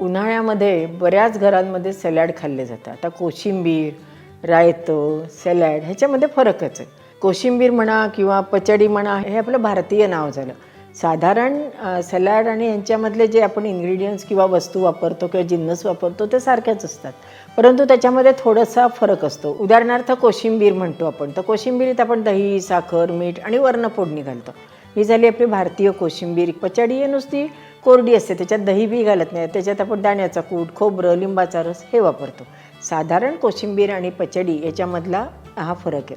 उन्हाळ्यामध्ये बऱ्याच घरांमध्ये सॅलॅड खाल्ले जातं आता कोशिंबीर रायतं सॅलॅड ह्याच्यामध्ये फरकच आहे. कोशिंबीर म्हणा किंवा पचडी म्हणा हे आपलं भारतीय नाव झालं. साधारण सॅलॅड आणि यांच्यामधले जे आपण इन्ग्रेडियंट्स किंवा वस्तू वापरतो किंवा जिन्नस वापरतो ते सारख्याच असतात. परंतु त्याच्यामध्ये थोडासा फरक असतो. उदाहरणार्थ कोशिंबीर म्हणतो आपण. तर कोशिंबीरीत आपण दही साखर मीठ आणि वर्ण फोडणी घालतो. ही झाली आपली भारतीय कोशिंबीर. पचडी आहे नुसती कोरडी असते त्याच्यात दही बी घालत नाही. त्याच्यात आपण दाण्याचा कूट खोबरं लिंबाचा रस हे वापरतो. साधारण कोशिंबीर आणि पचडी याच्यामधला हा फरक आहे.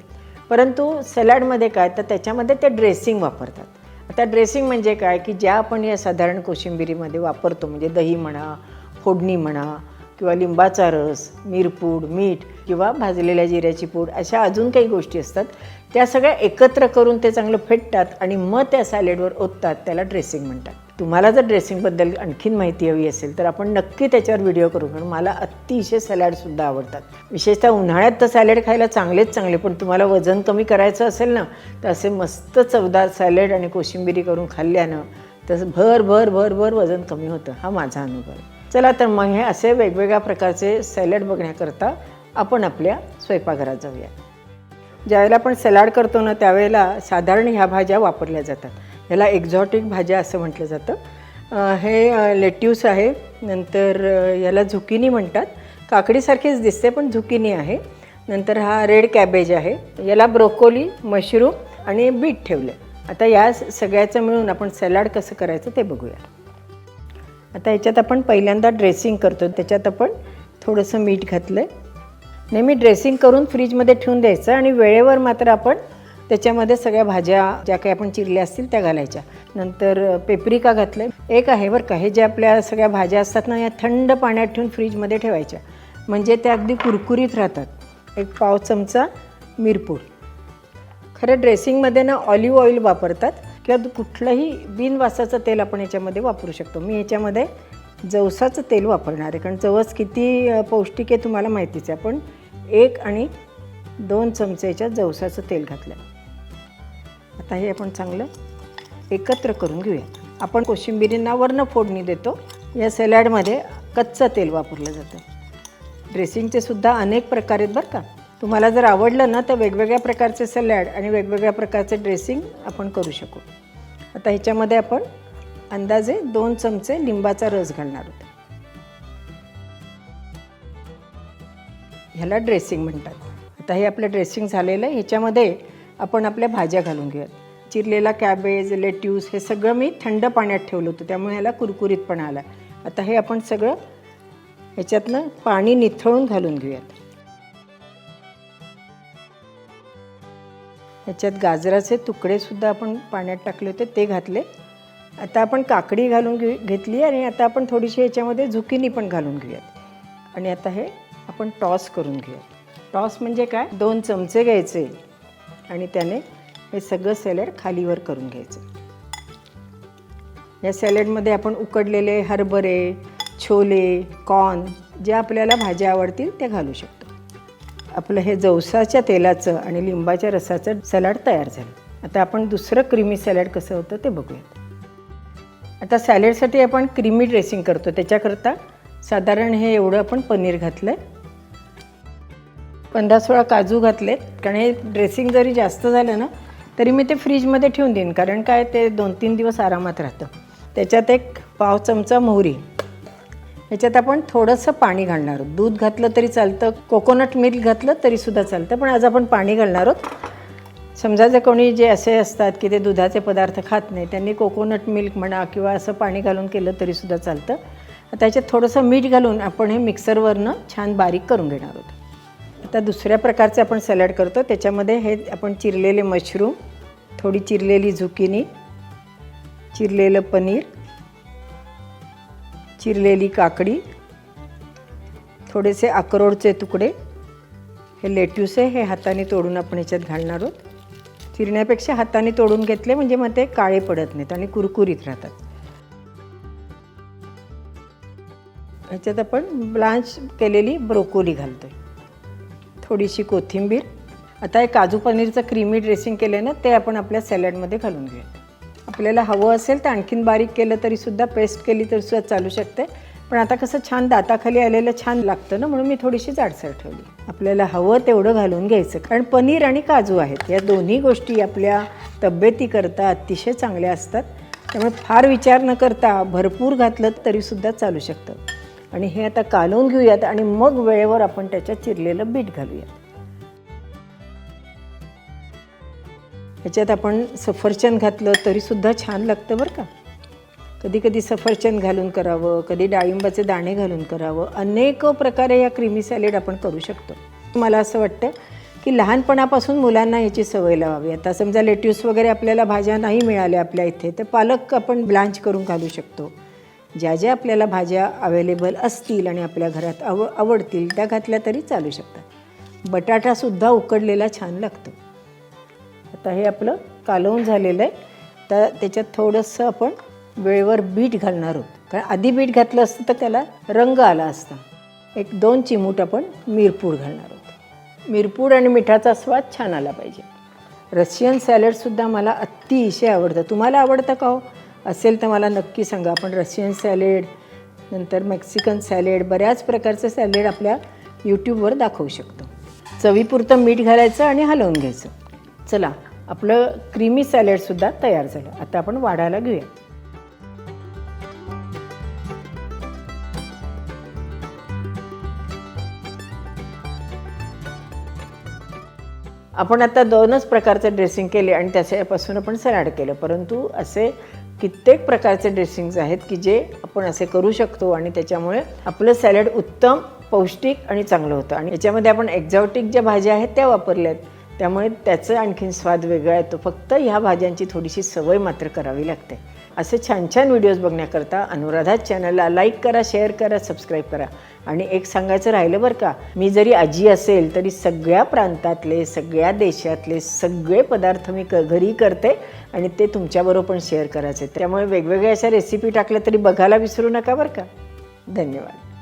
परंतु सलाडमध्ये काय तर त्याच्यामध्ये ते ड्रेसिंग वापरतात. आता ड्रेसिंग म्हणजे काय की ज्या आपण या साधारण कोशिंबिरीमध्ये वापरतो म्हणजे दही म्हणा फोडणी म्हणा किंवा लिंबाचा रस मिरपूड मीठ किंवा भाजलेल्या जिऱ्याची पूड अशा अजून काही गोष्टी असतात त्या सगळ्या एकत्र करून ते चांगलं फेटतात आणि मग त्या सॅलेडवर ओततात त्याला ड्रेसिंग म्हणतात. तुम्हाला जर ड्रेसिंगबद्दल आणखीन माहिती हवी असेल तर आपण नक्की त्याच्यावर व्हिडिओ करू कारण मला अतिशय सॅलॅडसुद्धा आवडतात. विशेषतः उन्हाळ्यात तर सॅलड खायला चांगलेच चांगले पण तुम्हाला वजन कमी करायचं असेल ना तर असे मस्त चवदार सॅलड आणि कोशिंबिरी करून खाल्ल्यानं तसं भर भर भर भर वजन कमी होतं हा माझा अनुभव. चला तर मग हे असे वेगवेगळ्या प्रकारचे सॅलड बघण्याकरता आपण आपल्या स्वयंपाकघरात जाऊया. ज्यावेळेला आपण सॅलाड करतो ना त्यावेळेला साधारण ह्या भाज्या वापरल्या जातात. ह्याला एक्झॉटिक भाज्या असं म्हटलं जातं. हे लेट्यूस आहे. नंतर याला झुकिनी म्हणतात. काकडीसारखीच दिसते पण झुकिनी आहे. नंतर हा रेड कॅबेज आहे. याला ब्रोकोली मशरूम आणि बीट ठेवलं आता या स- सगळ्याचं मिळून आपण सॅलाड कसं करायचं ते बघूया. आता याच्यात आपण पहिल्यांदा ड्रेसिंग करतो. त्याच्यात आपण थोडंसं मीठ घातलं आहे नेहमी ड्रेसिंग करून फ्रीजमध्ये ठेवून द्यायचं आणि वेळेवर मात्र आपण त्याच्यामध्ये सगळ्या भाज्या ज्या काही आपण चिरल्या असतील त्या घालायच्या. नंतर पेपरिका घातलं एक आहे बरं का हे ज्या आपल्या सगळ्या भाज्या असतात ना या थंड पाण्यात ठेवून फ्रीजमध्ये ठेवायच्या. म्हणजे त्या अगदी कुरकुरीत राहतात. एक पाव चमचा मिरपूड. खरं ड्रेसिंगमध्ये ना ऑलिव्ह ऑइल वापरतात किंवा कुठलंही बिनवासाचं तेल आपण याच्यामध्ये वापरू शकतो. मी याच्यामध्ये जवसाचं तेल वापरणार आहे. कारण जवस किती पौष्टिक आहे तुम्हाला माहितीच आहे. आपण एक आणि दोन चमचे याच्यात जवसाचं तेल घातलं आता हे आपण चांगलं एकत्र करून घेऊया. आपण कोशिंबिरींना वर्ण फोडणी देतो. या सॅलॅडमध्ये कच्चं तेल वापरलं जातं. ड्रेसिंगचे सुद्धा अनेक प्रकार आहेत बरं का. तुम्हाला जर आवडलं ना तर वेगवेगळ्या प्रकारचे सॅलॅड आणि वेगवेगळ्या प्रकारचे ड्रेसिंग आपण करू शकू. आता ह्याच्यामध्ये आपण अंदाजे दोन चमचे लिंबाचा रस घालणार होतो ह्याला ड्रेसिंग म्हणतात. आता हे आपलं ड्रेसिंग झालेलं आहे. ह्याच्यामध्ये आपण आपल्या भाज्या घालून घेऊयात. चिरलेला कॅबेज लेट्यूस हे सगळं मी थंड पाण्यात ठेवलं होतं. त्यामुळे ह्याला कुरकुरीतपणा आला. आता हे आपण सगळं ह्याच्यातनं पाणी निथळून घालून घेऊयात. ह्याच्यात गाजराचे तुकडेसुद्धा आपण पाण्यात टाकले होते ते घातले. आता आपण काकडी घालून घे घेतली आणि आता आपण थोडीशी ह्याच्यामध्ये झुकिनी पण घालून घेऊयात. आणि आता हे आपण टॉस करून घेऊयात. टॉस म्हणजे काय? दोन चमचे घ्यायचे. आणि त्याने हे सगळं सॅलड खालीवर करून घ्यायचं. या सॅलडमध्ये आपण उकडलेले हरभरे छोले कॉर्न ज्या आपल्याला भाज्या आवडतील त्या घालू शकतो. आपलं हे जवसाच्या तेलाचं आणि लिंबाच्या रसाचं सॅलड तयार झालं. आता आपण दुसरं क्रीमी सॅलड कसं होतं ते बघूयात. आता सॅलडसाठी आपण क्रीमी ड्रेसिंग करतो. त्याच्याकरता साधारण हे एवढं आपण पनीर घातलं आहे पंधरा सोळा काजू घातलेत. कारण हे ड्रेसिंग जरी जास्त झालं ना तरी मी ते फ्रीजमध्ये ठेवून देईन. कारण काय ते दोन तीन दिवस आरामात राहतं. त्याच्यात एक पाव चमचा मोहरी. ह्याच्यात आपण थोडंसं पाणी घालणार आहोत. दूध घातलं तरी चालतं कोकोनट मिल्क घातलं तरीसुद्धा चालतं पण आज आपण पाणी घालणार आहोत. समजा जर कोणी जे असे असतात की ते दुधाचे पदार्थ खात नाही त्यांनी कोकोनट मिल्क म्हणा किंवा असं पाणी घालून केलं तरीसुद्धा चालतं. आता थोडंसं मीठ घालून आपण हे मिक्सरवरनं छान बारीक करून घेणार आहोत. आता दुसऱ्या प्रकारचे आपण सॅलड करतो. त्याच्यामध्ये हे आपण चिरलेले मशरूम थोडी चिरलेली झुकिनी चिरलेलं पनीर चिरलेली काकडी थोडेसे अक्रोडचे तुकडे. हे लेट्यूस आहे हे हाताने तोडून आपण ह्याच्यात घालणार आहोत. चिरण्यापेक्षा हाताने तोडून घेतले म्हणजे मग ते काळे पडत नाहीत आणि कुरकुरीत राहतात. ह्याच्यात आपण ब्लांच केलेली ब्रोकोली घालतोय. थोडीशी कोथिंबीर. आता हे काजू पनीरचं क्रीमी ड्रेसिंग केलं आहे ना ते आपण आपल्या सॅलडमध्ये घालून घेऊया. आपल्याला हवं असेल तर आणखीन बारीक केलं तरीसुद्धा पेस्ट केली तरीसुद्धा चालू शकते पण आता कसं छान दाताखाली आलेलं छान लागतं ना म्हणून मी थोडीशी जाडसर ठेवली. आपल्याला हवं तेवढं घालून घ्यायचं. कारण पनीर आणि काजू आहेत या दोन्ही गोष्टी आपल्या तब्येतीकरता अतिशय चांगल्या असतात. त्यामुळे फार विचार न करता भरपूर घातलं तरीसुद्धा चालू शकतं. आणि हे आता कालवून घेऊयात आणि मग वेळेवर आपण त्याच्यात चिरलेलं बीट घालूयात. ह्याच्यात आपण सफरचंद घातलं तरीसुद्धा छान लागतं बरं का. कधी कधी सफरचंद घालून करावं कधी डाळिंबाचे दाणे घालून करावं अनेक प्रकारे या क्रीमी सॅलेड आपण करू शकतो. मला असं वाटतं की लहानपणापासून मुलांना याची सवय लावावी. आता समजा लेट्यूस वगैरे आपल्याला भाज्या नाही मिळाल्या आपल्या इथे तर पालक आपण ब्लांच करून घालू शकतो. ज्या ज्या आपल्याला भाज्या अवेलेबल असतील आणि आपल्या घरात आव आवडतील त्या घातल्या तरी चालू शकतात. बटाटासुद्धा उकडलेला छान लागतो. आता हे आपलं कालवून झालेलं आहे. तर त्याच्यात थोडंसं आपण वेळेवर बीट घालणार आहोत. कारण आधी बीट घातलं असतं तर त्याला रंग आला असता. एक दोन चिमूट आपण मिरपूड घालणार आहोत. मिरपूड आणि मिठाचा स्वाद छान आला पाहिजे. रशियन सॅलडसुद्धा मला अतिशय आवडतं. तुम्हाला आवडतं का हो? असेल तर मला नक्की सांगा. आपण रशियन सॅलेड नंतर मेक्सिकन सॅलेड बऱ्याच प्रकारचं सॅलेड आपल्या यूट्यूबवर दाखवू शकतो. चवीपुरतं मीठ घालायचं आणि हलवून घ्यायचं. चला आपलं क्रीमी सॅलेडसुद्धा तयार झालं. आता आपण वाढायला घेऊया. आपण आता दोनच प्रकारचे ड्रेसिंग केले आणि त्याच्यापासून आपण सॅलड केलं. परंतु असे कित्येक प्रकारचे ड्रेसिंग्स आहेत की जे आपण असे करू शकतो आणि त्याच्यामुळे आपलं सॅलड उत्तम पौष्टिक आणि चांगलं होतं. आणि याच्यामध्ये आपण एक्झॉटिक ज्या भाज्या आहेत त्या वापरल्या आहेत त्यामुळे त्याचं आणखीन स्वाद वेगळा येतो. फक्त ह्या भाज्यांची थोडीशी सवय मात्र करावी लागते. असे छान छान व्हिडिओज बघण्याकरता अनुराधा चॅनलला लाईक करा शेअर करा सबस्क्राईब करा. आणि एक सांगायचं राहिलं बरं का मी जरी आजी असेल तरी सगळ्या प्रांतातले सगळ्या देशातले सगळे पदार्थ मी क घरी करते आणि ते तुमच्याबरोबर पण शेअर करायचे. त्यामुळे वेगवेगळ्या अशा रेसिपी टाकल्या तरी बघायला विसरू नका बरं का. धन्यवाद.